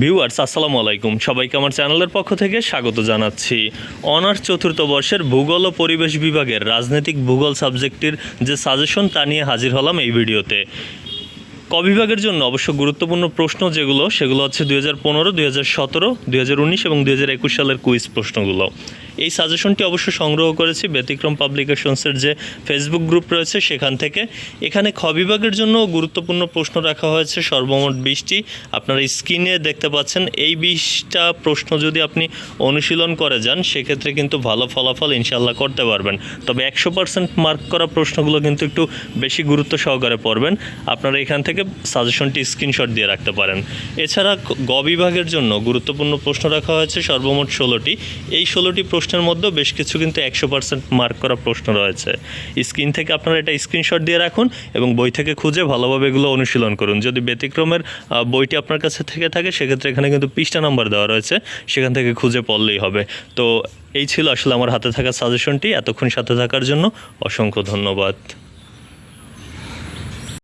Viewers, আসসালামু আলাইকুম। সবাইকে আমার চ্যানেলের পক্ষ থেকে স্বাগত জানাচ্ছি। অনার্স চতুর্থ বর্ষের ভূগোল ও পরিবেশ বিভাগের রাজনৈতিক ভূগোল সাবজেক্টটির যে সাজেশন, তা নিয়ে হাজির হলাম এই ভিডিওতে। ক বিভাগের জন্য অবশ্য গুরুত্বপূর্ণ প্রশ্ন যেগুলো, সেগুলো হচ্ছে দুই হাজার পনেরো, দুই হাজার সতেরো, দুই হাজার উনিশ এবং দুই হাজার একুশ সালের কুইজ প্রশ্নগুলো। এই সাজেশনটি অবশ্য সংগ্রহ করেছি ব্যতিক্রম পাবলিকেশনসের যে ফেসবুক গ্রুপ রয়েছে সেখান থেকে। এখানে খ বিভাগের জন্য গুরুত্বপূর্ণ প্রশ্ন রাখা হয়েছে, সর্বমোট বিশটি। আপনারা স্ক্রিনে দেখতে পাচ্ছেন, এই বিশটা প্রশ্ন যদি আপনি অনুশীলন করে যান, সেক্ষেত্রে কিন্তু ভালো ফলাফল ইনশাল্লাহ করতে পারবেন। তবে একশো পার্সেন্ট মার্ক করা প্রশ্নগুলো কিন্তু একটু বেশি গুরুত্ব সহকারে পড়বেন। আপনারা এখান থেকে সাজেশনটি স্ক্রিনশট দিয়ে রাখতে পারেন। এছাড়া গ বিভাগের জন্য গুরুত্বপূর্ণ প্রশ্ন রাখা হয়েছে, সর্বমোট ষোলোটি। এই ষোলোটি প্রশ্নের মধ্যেও বেশ কিছু কিন্তু একশো পার্সেন্ট মার্ক করা প্রশ্ন রয়েছে। স্ক্রিন থেকে আপনারা এটা স্ক্রিনশট দিয়ে রাখুন এবং বই থেকে খুঁজে ভালোভাবে এগুলো অনুশীলন করুন। যদি ব্যতিক্রমের বইটি আপনার কাছে থেকে থাকে, সেক্ষেত্রে এখানে কিন্তু পৃষ্ঠা নাম্বার দেওয়া রয়েছে। সেখান থেকে খুঁজে পড়লেই হবে। তো এই ছিল আসলে আমার হাতে থাকা সাজেশনটি এতক্ষণ সাথে থাকার জন্য অসংখ্য ধন্যবাদ।